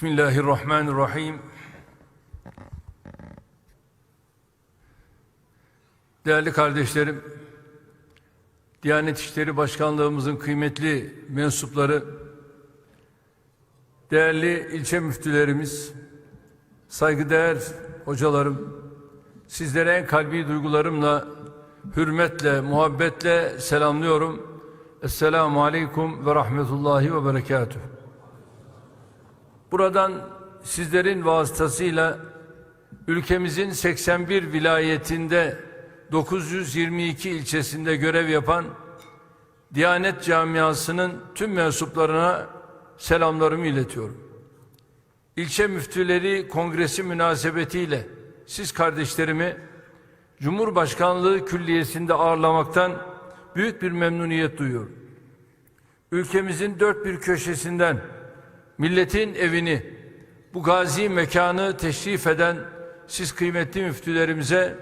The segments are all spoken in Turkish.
Bismillahirrahmanirrahim. Değerli kardeşlerim, Diyanet İşleri Başkanlığımızın kıymetli mensupları, değerli ilçe müftülerimiz, saygıdeğer hocalarım, sizlere en kalbi duygularımla, hürmetle, muhabbetle selamlıyorum. Esselamu Aleyküm ve Rahmetullahi ve Berekatuhu. Buradan sizlerin vasıtasıyla ülkemizin 81 vilayetinde 922 ilçesinde görev yapan Diyanet camiasının tüm mensuplarına selamlarımı iletiyorum. İlçe müftüleri kongresi münasebetiyle siz kardeşlerimi Cumhurbaşkanlığı Külliyesi'nde ağırlamaktan büyük bir memnuniyet duyuyorum. Ülkemizin dört bir köşesinden milletin evini, bu gazi mekanı teşrif eden siz kıymetli müftülerimize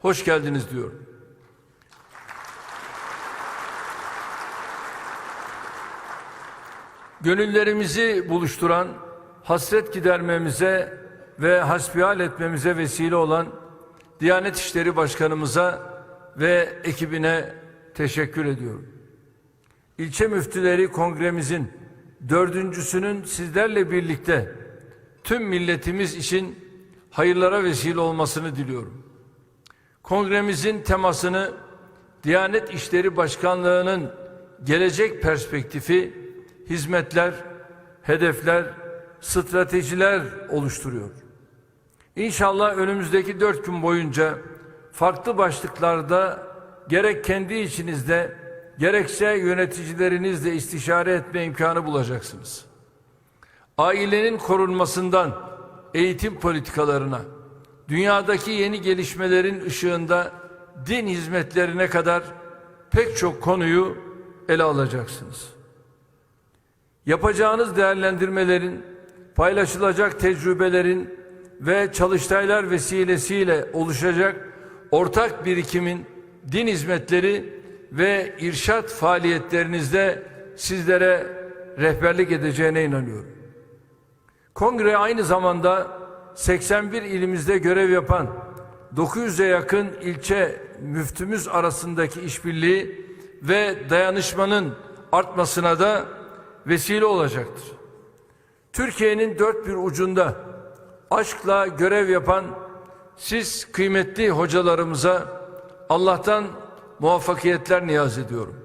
hoş geldiniz diyorum. Gönüllerimizi buluşturan, hasret gidermemize ve hasbihal etmemize vesile olan Diyanet İşleri Başkanımıza ve ekibine teşekkür ediyorum. İlçe Müftüleri Kongremizin dördüncüsünün sizlerle birlikte tüm milletimiz için hayırlara vesile olmasını diliyorum. Kongremizin temasını Diyanet İşleri Başkanlığı'nın gelecek perspektifi, hizmetler, hedefler, stratejiler oluşturuyor. İnşallah önümüzdeki dört gün boyunca farklı başlıklarda gerek kendi içinizde gerekse yöneticilerinizle istişare etme imkanı bulacaksınız. Ailenin korunmasından eğitim politikalarına, dünyadaki yeni gelişmelerin ışığında din hizmetlerine kadar pek çok konuyu ele alacaksınız. Yapacağınız değerlendirmelerin, paylaşılacak tecrübelerin ve çalıştaylar vesilesiyle oluşacak ortak birikimin din hizmetleri ve irşat faaliyetlerinizde sizlere rehberlik edeceğine inanıyorum. Kongre aynı zamanda 81 ilimizde görev yapan 900'e yakın ilçe müftümüz arasındaki işbirliği ve dayanışmanın artmasına da vesile olacaktır. Türkiye'nin dört bir ucunda aşkla görev yapan siz kıymetli hocalarımıza Allah'tan muvaffakiyetler niyaz ediyorum.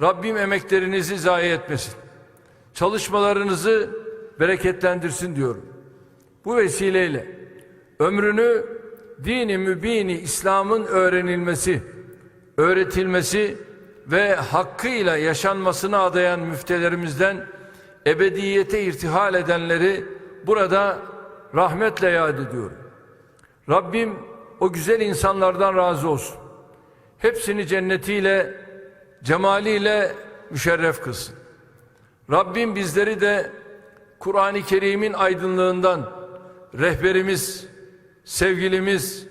Rabbim emeklerinizi zayi etmesin. Çalışmalarınızı bereketlendirsin diyorum. Bu vesileyle ömrünü dini mübini İslam'ın öğrenilmesi, öğretilmesi ve hakkıyla yaşanmasına adayan müftelerimizden ebediyete irtihal edenleri burada rahmetle yad ediyorum. Rabbim o güzel insanlardan razı olsun. Hepsini cennetiyle, cemaliyle müşerref kılsın. Rabbim bizleri de Kur'an-ı Kerim'in aydınlığından rehberimiz, sevgilimiz,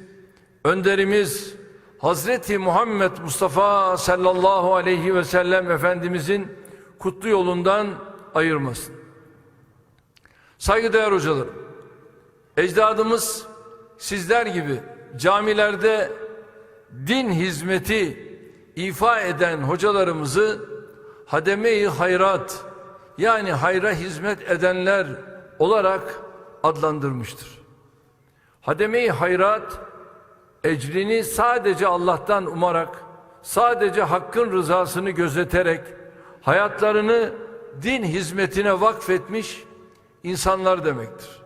önderimiz Hazreti Muhammed Mustafa sallallahu aleyhi ve sellem Efendimizin kutlu yolundan ayırmasın. Saygıdeğer hocalarım, ecdadımız sizler gibi camilerde din hizmeti ifa eden hocalarımızı hademe-i hayrat yani hayra hizmet edenler olarak adlandırmıştır. Hademe-i hayrat ecrini sadece Allah'tan umarak, sadece hakkın rızasını gözeterek hayatlarını din hizmetine vakfetmiş insanlar demektir.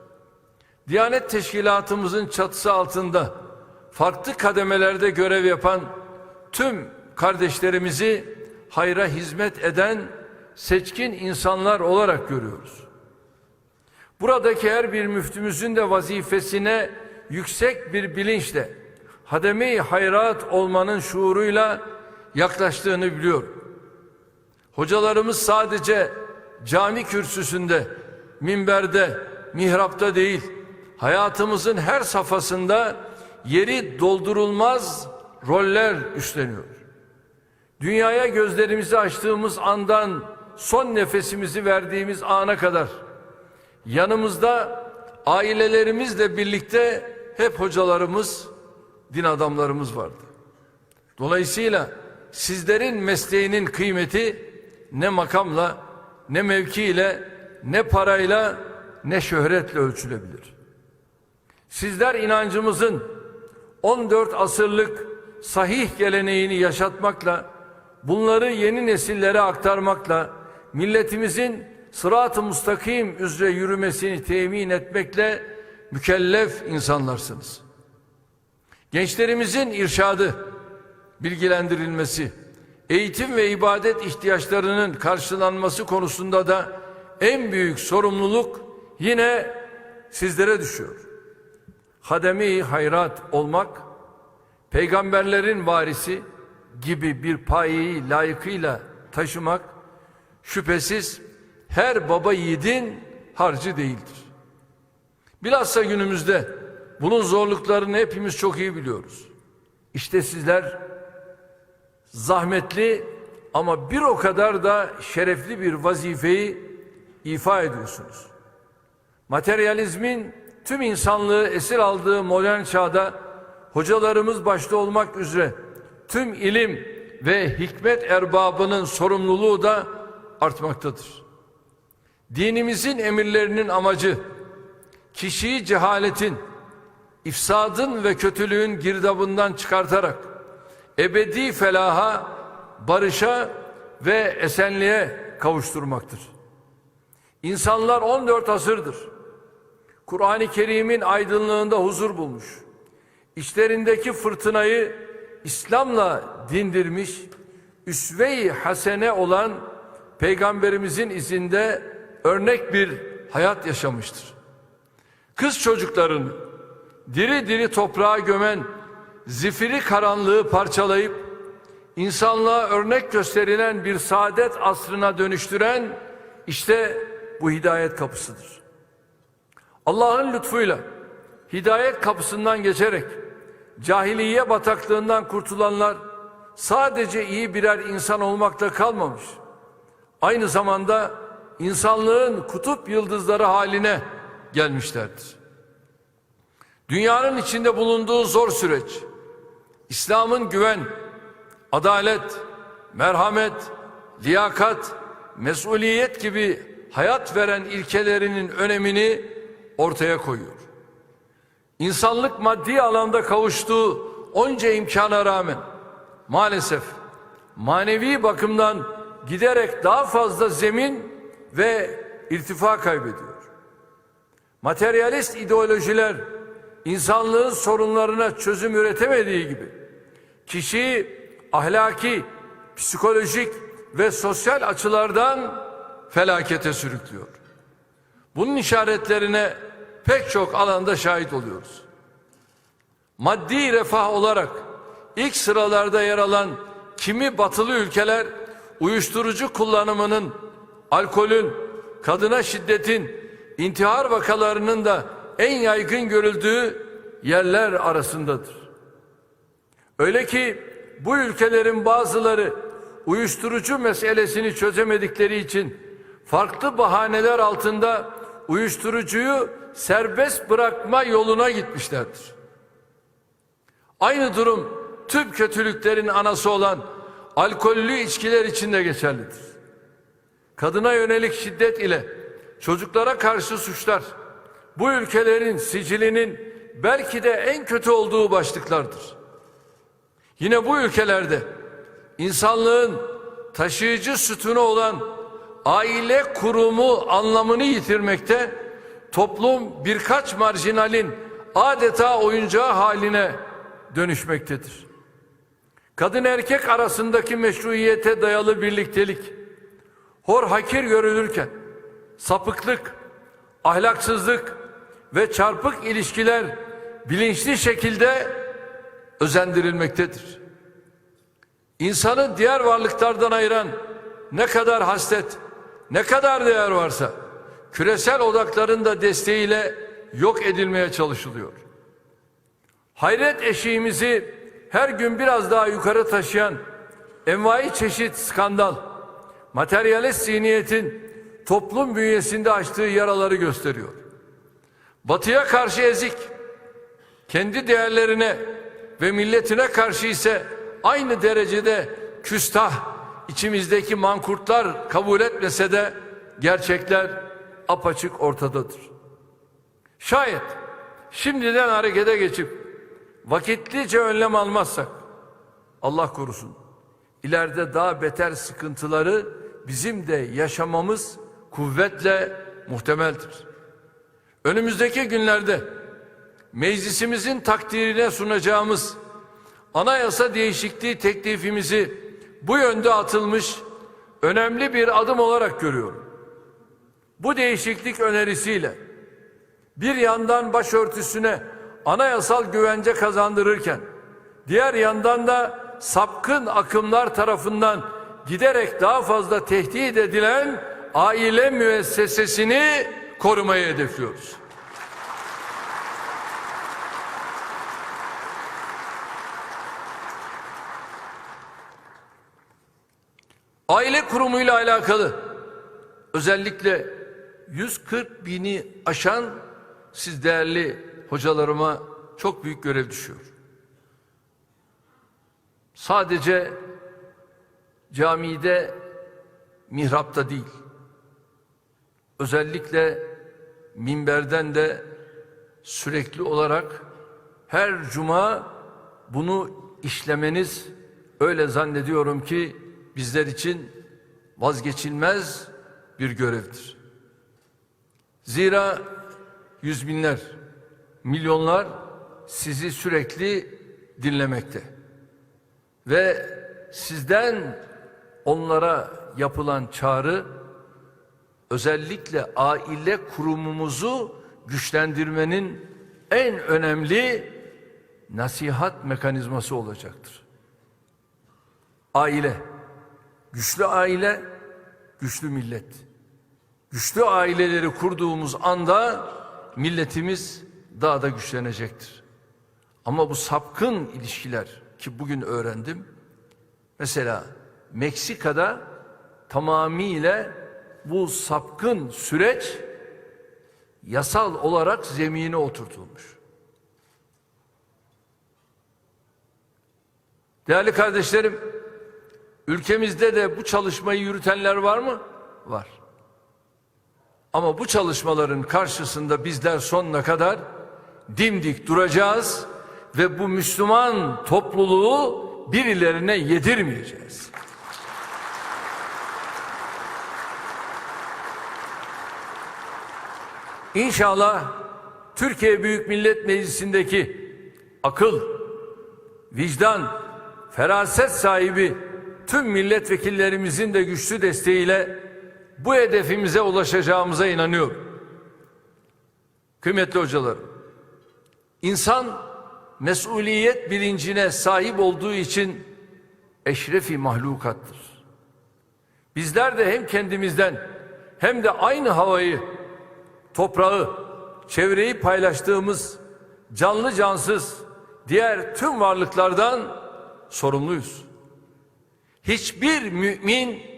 Diyanet teşkilatımızın çatısı altında farklı kademelerde görev yapan tüm kardeşlerimizi hayra hizmet eden seçkin insanlar olarak görüyoruz. Buradaki her bir müftümüzün de vazifesine yüksek bir bilinçle hademe-i hayrat olmanın şuuruyla yaklaştığını biliyor. Hocalarımız sadece cami kürsüsünde, minberde, mihrapta değil, hayatımızın her safhasında yeri doldurulmaz roller üstleniyor. Dünyaya gözlerimizi açtığımız andan son nefesimizi verdiğimiz ana kadar yanımızda ailelerimizle birlikte hep hocalarımız, din adamlarımız vardı. Dolayısıyla sizlerin mesleğinin kıymeti ne makamla, ne mevkiyle, ne parayla, ne şöhretle ölçülebilir. Sizler inancımızın 14 asırlık sahih geleneğini yaşatmakla, bunları yeni nesillere aktarmakla, milletimizin sırat-ı mustakim üzere yürümesini temin etmekle mükellef insanlarsınız. Gençlerimizin irşadı, bilgilendirilmesi, eğitim ve ibadet ihtiyaçlarının karşılanması konusunda da en büyük sorumluluk yine sizlere düşüyor. Hademi hayrat olmak, peygamberlerin varisi gibi bir payeyi layıkıyla taşımak şüphesiz her baba yiğidin harcı değildir. Bilhassa günümüzde bunun zorluklarını hepimiz çok iyi biliyoruz. İşte sizler zahmetli ama bir o kadar da şerefli bir vazifeyi ifa ediyorsunuz. Materyalizmin tüm insanlığı esir aldığı modern çağda hocalarımız başta olmak üzere tüm ilim ve hikmet erbabının sorumluluğu da artmaktadır. Dinimizin emirlerinin amacı kişiyi cehaletin, ifsadın ve kötülüğün girdabından çıkartarak ebedi felaha, barışa ve esenliğe kavuşturmaktır. İnsanlar 14 asırdır Kur'an-ı Kerim'in aydınlığında huzur bulmuş. İçlerindeki fırtınayı İslam'la dindirmiş, üsve-i hasene olan Peygamberimizin izinde örnek bir hayat yaşamıştır. Kız çocuklarını diri diri toprağa gömen zifiri karanlığı parçalayıp insanlığa örnek gösterilen bir saadet asrına dönüştüren işte bu hidayet kapısıdır. Allah'ın lütfuyla hidayet kapısından geçerek cahiliye bataklığından kurtulanlar sadece iyi birer insan olmakta kalmamış. Aynı zamanda insanlığın kutup yıldızları haline gelmişlerdir. Dünyanın içinde bulunduğu zor süreç, İslam'ın güven, adalet, merhamet, liyakat, mesuliyet gibi hayat veren ilkelerinin önemini ortaya koyuyor. İnsanlık maddi alanda kavuştuğu onca imkana rağmen maalesef manevi bakımdan giderek daha fazla zemin ve irtifa kaybediyor. Materyalist ideolojiler insanlığın sorunlarına çözüm üretemediği gibi kişiyi ahlaki, psikolojik ve sosyal açılardan felakete sürüklüyor. Bunun işaretlerine pek çok alanda şahit oluyoruz. Maddi refah olarak ilk sıralarda yer alan kimi batılı ülkeler uyuşturucu kullanımının, alkolün, kadına şiddetin, intihar vakalarının da en yaygın görüldüğü yerler arasındadır. Öyle ki bu ülkelerin bazıları uyuşturucu meselesini çözemedikleri için farklı bahaneler altında uyuşturucuyu serbest bırakma yoluna gitmişlerdir. Aynı durum tüm kötülüklerin anası olan alkollü içkiler için de geçerlidir. Kadına yönelik şiddet ile çocuklara karşı suçlar bu ülkelerin sicilinin belki de en kötü olduğu başlıklardır. Yine bu ülkelerde insanlığın taşıyıcı sütunu olan aile kurumu anlamını yitirmekte, toplum birkaç marjinalin adeta oyuncağı haline dönüşmektedir. Kadın erkek arasındaki meşruiyete dayalı birliktelik, hor hakir görülürken, sapıklık, ahlaksızlık ve çarpık ilişkiler bilinçli şekilde özendirilmektedir. İnsanı diğer varlıklardan ayıran ne kadar haslet, ne kadar değer varsa küresel odakların da desteğiyle yok edilmeye çalışılıyor. Hayret eşiğimizi her gün biraz daha yukarı taşıyan envai çeşit skandal, materyalist zihniyetin toplum bünyesinde açtığı yaraları gösteriyor. Batıya karşı ezik, kendi değerlerine ve milletine karşı ise aynı derecede küstah, içimizdeki mankurtlar kabul etmese de gerçekler apaçık ortadadır. Şayet şimdiden harekete geçip vakitlice önlem almazsak Allah korusun ileride daha beter sıkıntıları bizim de yaşamamız kuvvetle muhtemeldir. Önümüzdeki günlerde meclisimizin takdirine sunacağımız anayasa değişikliği teklifimizi bu yönde atılmış önemli bir adım olarak görüyorum. Bu değişiklik önerisiyle bir yandan başörtüsüne anayasal güvence kazandırırken diğer yandan da sapkın akımlar tarafından giderek daha fazla tehdit edilen aile müessesesini korumayı hedefliyoruz. Aile kurumuyla alakalı özellikle 140 bini aşan siz değerli hocalarıma çok büyük görev düşüyor. Sadece camide, mihrapta değil. Özellikle minberden de sürekli olarak her cuma bunu işlemeniz öyle zannediyorum ki bizler için vazgeçilmez bir görevdir. Zira yüz binler, milyonlar sizi sürekli dinlemekte. Ve sizden onlara yapılan çağrı özellikle aile kurumumuzu güçlendirmenin en önemli nasihat mekanizması olacaktır. Aile, güçlü aile, güçlü millet. Güçlü aileleri kurduğumuz anda milletimiz daha da güçlenecektir. Ama bu sapkın ilişkiler ki bugün öğrendim. Mesela Meksika'da tamamıyla bu sapkın süreç yasal olarak zemine oturtulmuş. Değerli kardeşlerim, ülkemizde de bu çalışmayı yürütenler var mı? Var. Ama bu çalışmaların karşısında bizler sonuna kadar dimdik duracağız ve bu Müslüman topluluğu birilerine yedirmeyeceğiz. İnşallah Türkiye Büyük Millet Meclisi'ndeki akıl, vicdan, feraset sahibi tüm milletvekillerimizin de güçlü desteğiyle bu hedefimize ulaşacağımıza inanıyorum. Kıymetli hocalarım, insan mesuliyet bilincine sahip olduğu için eşrefi mahlukattır. Bizler de hem kendimizden hem de aynı havayı, toprağı, çevreyi paylaştığımız canlı cansız diğer tüm varlıklardan sorumluyuz. Hiçbir mümin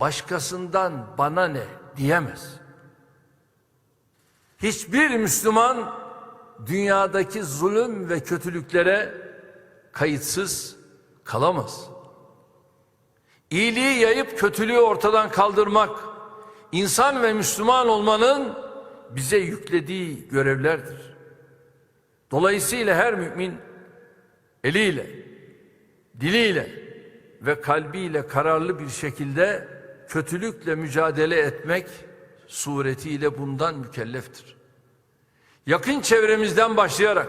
başkasından bana ne diyemez. Hiçbir Müslüman dünyadaki zulüm ve kötülüklere kayıtsız kalamaz. İyiliği yayıp kötülüğü ortadan kaldırmak, insan ve Müslüman olmanın bize yüklediği görevlerdir. Dolayısıyla her mümin eliyle, diliyle ve kalbiyle kararlı bir şekilde kötülükle mücadele etmek suretiyle bundan mükelleftir. Yakın çevremizden başlayarak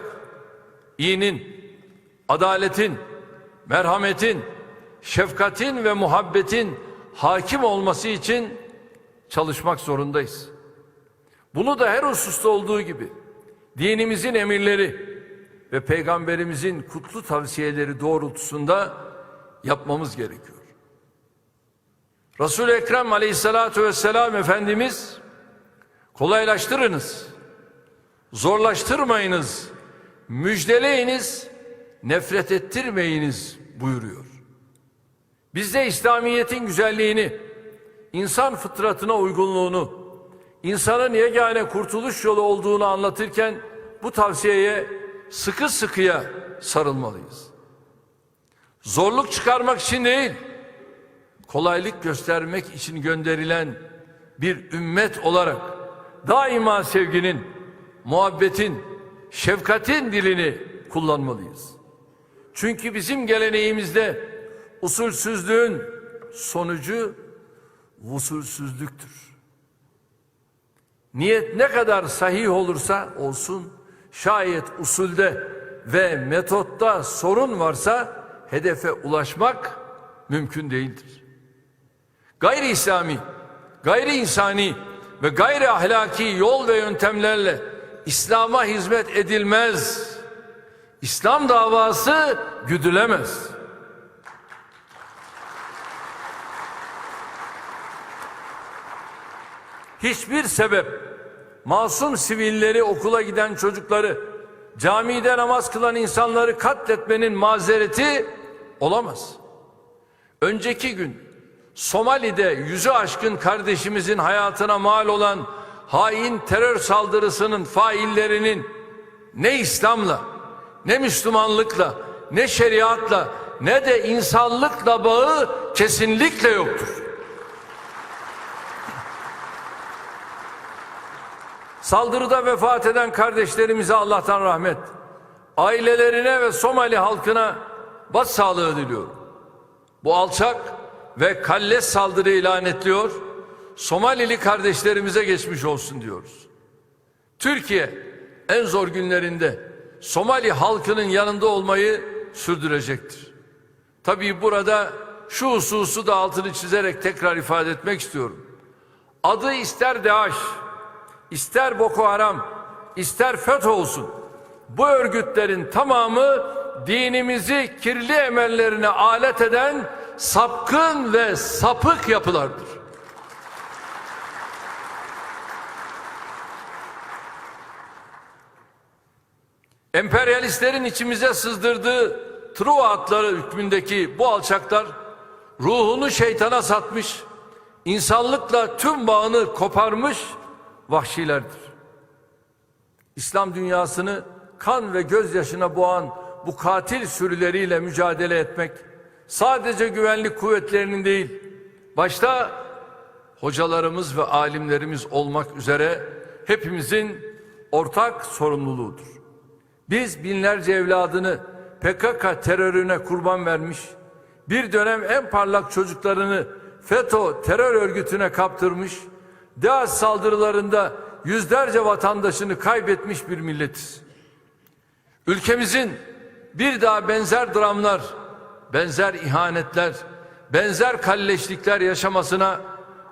iyinin, adaletin, merhametin, şefkatin ve muhabbetin hakim olması için çalışmak zorundayız. Bunu da her hususta olduğu gibi dinimizin emirleri ve peygamberimizin kutlu tavsiyeleri doğrultusunda yapmamız gerekiyor. Resul-i Ekrem aleyhissalatu vesselam Efendimiz kolaylaştırınız, zorlaştırmayınız, müjdeleyiniz, nefret ettirmeyiniz buyuruyor. Biz de İslamiyet'in güzelliğini, insan fıtratına uygunluğunu, insanın yegane kurtuluş yolu olduğunu anlatırken bu tavsiyeye sıkı sıkıya sarılmalıyız. Zorluk çıkarmak için değil, kolaylık göstermek için gönderilen bir ümmet olarak daima sevginin, muhabbetin, şefkatin dilini kullanmalıyız. Çünkü bizim geleneğimizde usulsüzlüğün sonucu usulsüzlüktür. Niyet ne kadar sahih olursa olsun şayet usulde ve metotta sorun varsa hedefe ulaşmak mümkün değildir. Gayri İslami, gayri insani ve gayri ahlaki yol ve yöntemlerle İslam'a hizmet edilmez. İslam davası güdülemez. Hiçbir sebep masum sivilleri okula giden çocukları camide namaz kılan insanları katletmenin mazereti olamaz. Önceki gün Somali'de yüzü aşkın kardeşimizin hayatına mal olan hain terör saldırısının faillerinin ne İslam'la, ne Müslümanlıkla, ne şeriatla, ne de insanlıkla bağı kesinlikle yoktur. Saldırıda vefat eden kardeşlerimize Allah'tan rahmet, ailelerine ve Somali halkına başsağlığı diliyorum. Bu alçak ve kalles saldırıyı lanetliyor, Somalili kardeşlerimize geçmiş olsun diyoruz. Türkiye en zor günlerinde Somali halkının yanında olmayı sürdürecektir. Tabii burada şu hususu da altını çizerek tekrar ifade etmek istiyorum. Adı ister DAEŞ, ister Boko Haram, ister FETÖ olsun. Bu örgütlerin tamamı dinimizi kirli emellerine alet eden sapkın ve sapık yapılardır. Emperyalistlerin içimize sızdırdığı Truva atları hükmündeki bu alçaklar ruhunu şeytana satmış, insanlıkla tüm bağını koparmış vahşilerdir. İslam dünyasını kan ve gözyaşına boğan bu katil sürüleriyle mücadele etmek sadece güvenlik kuvvetlerinin değil, başta hocalarımız ve alimlerimiz olmak üzere hepimizin ortak sorumluluğudur. Biz binlerce evladını PKK terörüne kurban vermiş, bir dönem en parlak çocuklarını FETÖ terör örgütüne kaptırmış, DAEŞ saldırılarında yüzlerce vatandaşını kaybetmiş bir milletiz. Ülkemizin bir daha benzer dramlar, benzer ihanetler, benzer kalleşlikler yaşamasına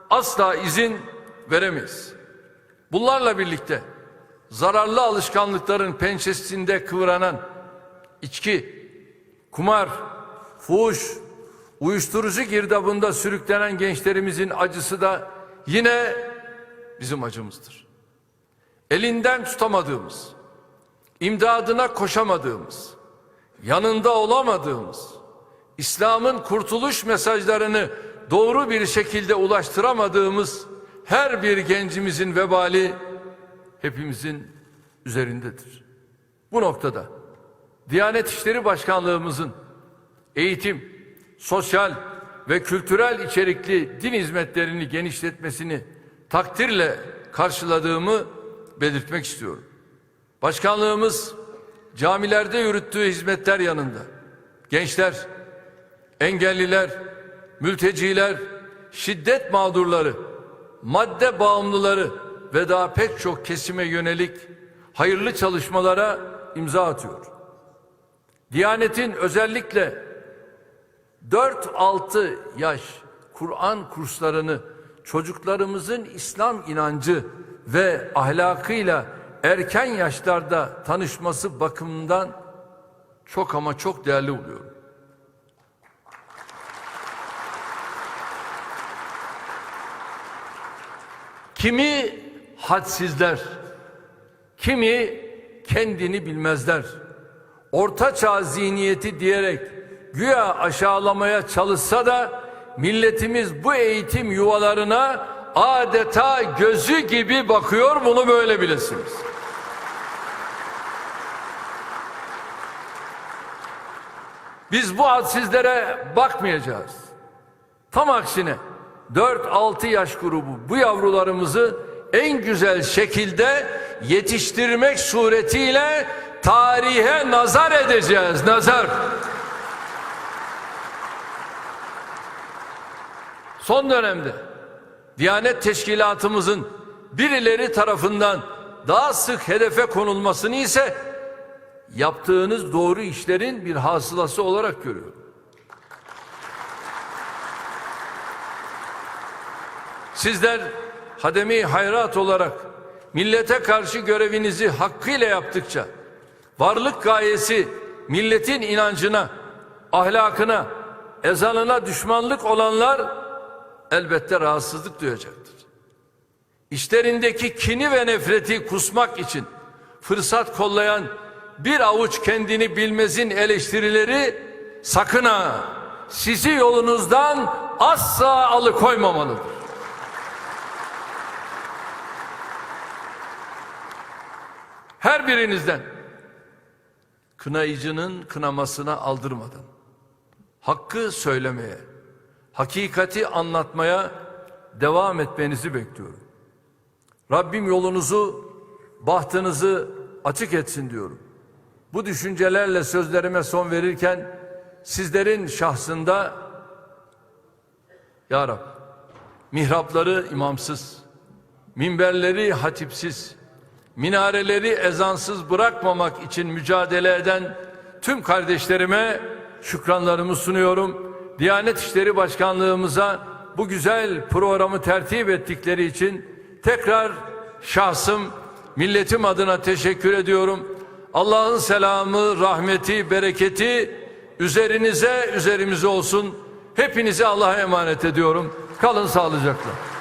asla izin veremeyiz. Bunlarla birlikte zararlı alışkanlıkların pençesinde kıvranan içki, kumar, fuhuş, uyuşturucu girdabında sürüklenen gençlerimizin acısı da yine bizim acımızdır. Elinden tutamadığımız, imdadına koşamadığımız, yanında olamadığımız, İslam'ın kurtuluş mesajlarını doğru bir şekilde ulaştıramadığımız her bir gencimizin vebali hepimizin üzerindedir. Bu noktada Diyanet İşleri Başkanlığımızın eğitim, sosyal ve kültürel içerikli din hizmetlerini genişletmesini takdirle karşıladığımı belirtmek istiyorum. Başkanlığımız camilerde yürüttüğü hizmetler yanında gençler, engelliler, mülteciler, şiddet mağdurları, madde bağımlıları ve daha pek çok kesime yönelik hayırlı çalışmalara imza atıyor. Diyanetin özellikle 4-6 yaş Kur'an kurslarını çocuklarımızın İslam inancı ve ahlakıyla erken yaşlarda tanışması bakımından çok ama çok değerli buluyorum. Kimi hadsizler, kimi kendini bilmezler. Orta çağ zihniyeti diyerek güya aşağılamaya çalışsa da milletimiz bu eğitim yuvalarına adeta gözü gibi bakıyor bunu böyle bilesiniz. Biz bu hadsizlere bakmayacağız. Tam aksine 4-6 yaş grubu bu yavrularımızı en güzel şekilde yetiştirmek suretiyle tarihe nazar edeceğiz. Nazar. Son dönemde Diyanet Teşkilatımızın birileri tarafından daha sık hedefe konulmasını ise yaptığınız doğru işlerin bir hasılası olarak görüyorum. Sizler hademi hayrat olarak millete karşı görevinizi hakkıyla yaptıkça varlık gayesi milletin inancına, ahlakına, ezanına düşmanlık olanlar elbette rahatsızlık duyacaktır. İşlerindeki kini ve nefreti kusmak için fırsat kollayan bir avuç kendini bilmezin eleştirileri sakın ha sizi yolunuzdan asla alıkoymamalıdır. Her birinizden kınayıcının kınamasına aldırmadan hakkı söylemeye, hakikati anlatmaya devam etmenizi bekliyorum. Rabbim yolunuzu, bahtınızı açık etsin diyorum. Bu düşüncelerle sözlerime son verirken sizlerin şahsında Ya Rab mihrapları imamsız, minberleri hatipsiz, minareleri ezansız bırakmamak için mücadele eden tüm kardeşlerime şükranlarımı sunuyorum. Diyanet İşleri Başkanlığımıza bu güzel programı tertip ettikleri için tekrar şahsım, milletim adına teşekkür ediyorum. Allah'ın selamı, rahmeti, bereketi üzerinize, üzerimize olsun. Hepinizi Allah'a emanet ediyorum. Kalın sağlıcakla.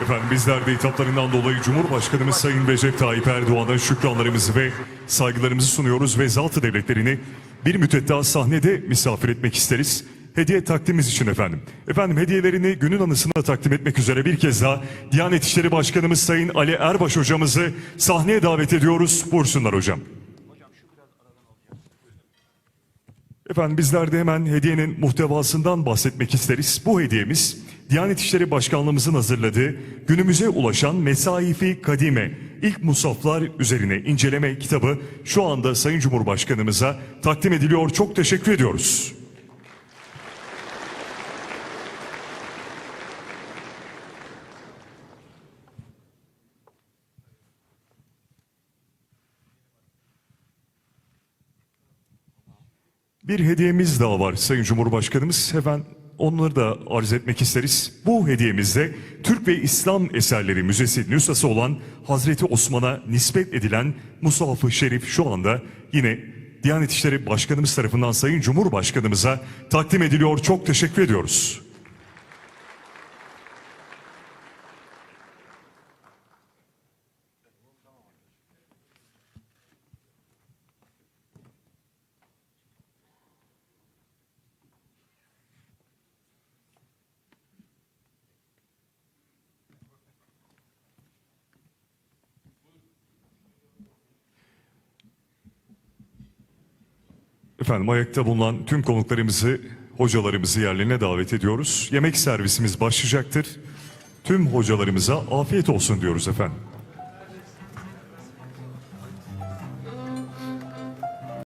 Efendim bizler de hitaplarından dolayı Cumhurbaşkanımız Sayın Recep Tayyip Erdoğan'a şükranlarımızı ve saygılarımızı sunuyoruz ve zat devletlerini bir müddet daha sahnede misafir etmek isteriz. Hediye takdimimiz için efendim. Efendim hediyelerini günün anısına takdim etmek üzere bir kez daha Diyanet İşleri Başkanımız Sayın Ali Erbaş hocamızı sahneye davet ediyoruz. Buyursunlar hocam. Efendim bizler de hemen hediyenin muhtevasından bahsetmek isteriz. Bu hediyemiz Diyanet İşleri Başkanlığımızın hazırladığı günümüze ulaşan Mesaifi Kadime ilk musaflar üzerine inceleme kitabı şu anda Sayın Cumhurbaşkanımıza takdim ediliyor. Çok teşekkür ediyoruz. Bir hediyemiz daha var Sayın Cumhurbaşkanımız. Hemen onları da arz etmek isteriz. Bu hediyemizde Türk ve İslam Eserleri Müzesi nüshası olan Hazreti Osman'a nispet edilen Musaf-ı Şerif şu anda yine Diyanet İşleri Başkanımız tarafından Sayın Cumhurbaşkanımıza takdim ediliyor. Çok teşekkür ediyoruz. Efendim ayakta bulunan tüm konuklarımızı, hocalarımızı yerlerine davet ediyoruz. Yemek servisimiz başlayacaktır. Tüm hocalarımıza afiyet olsun diyoruz efendim.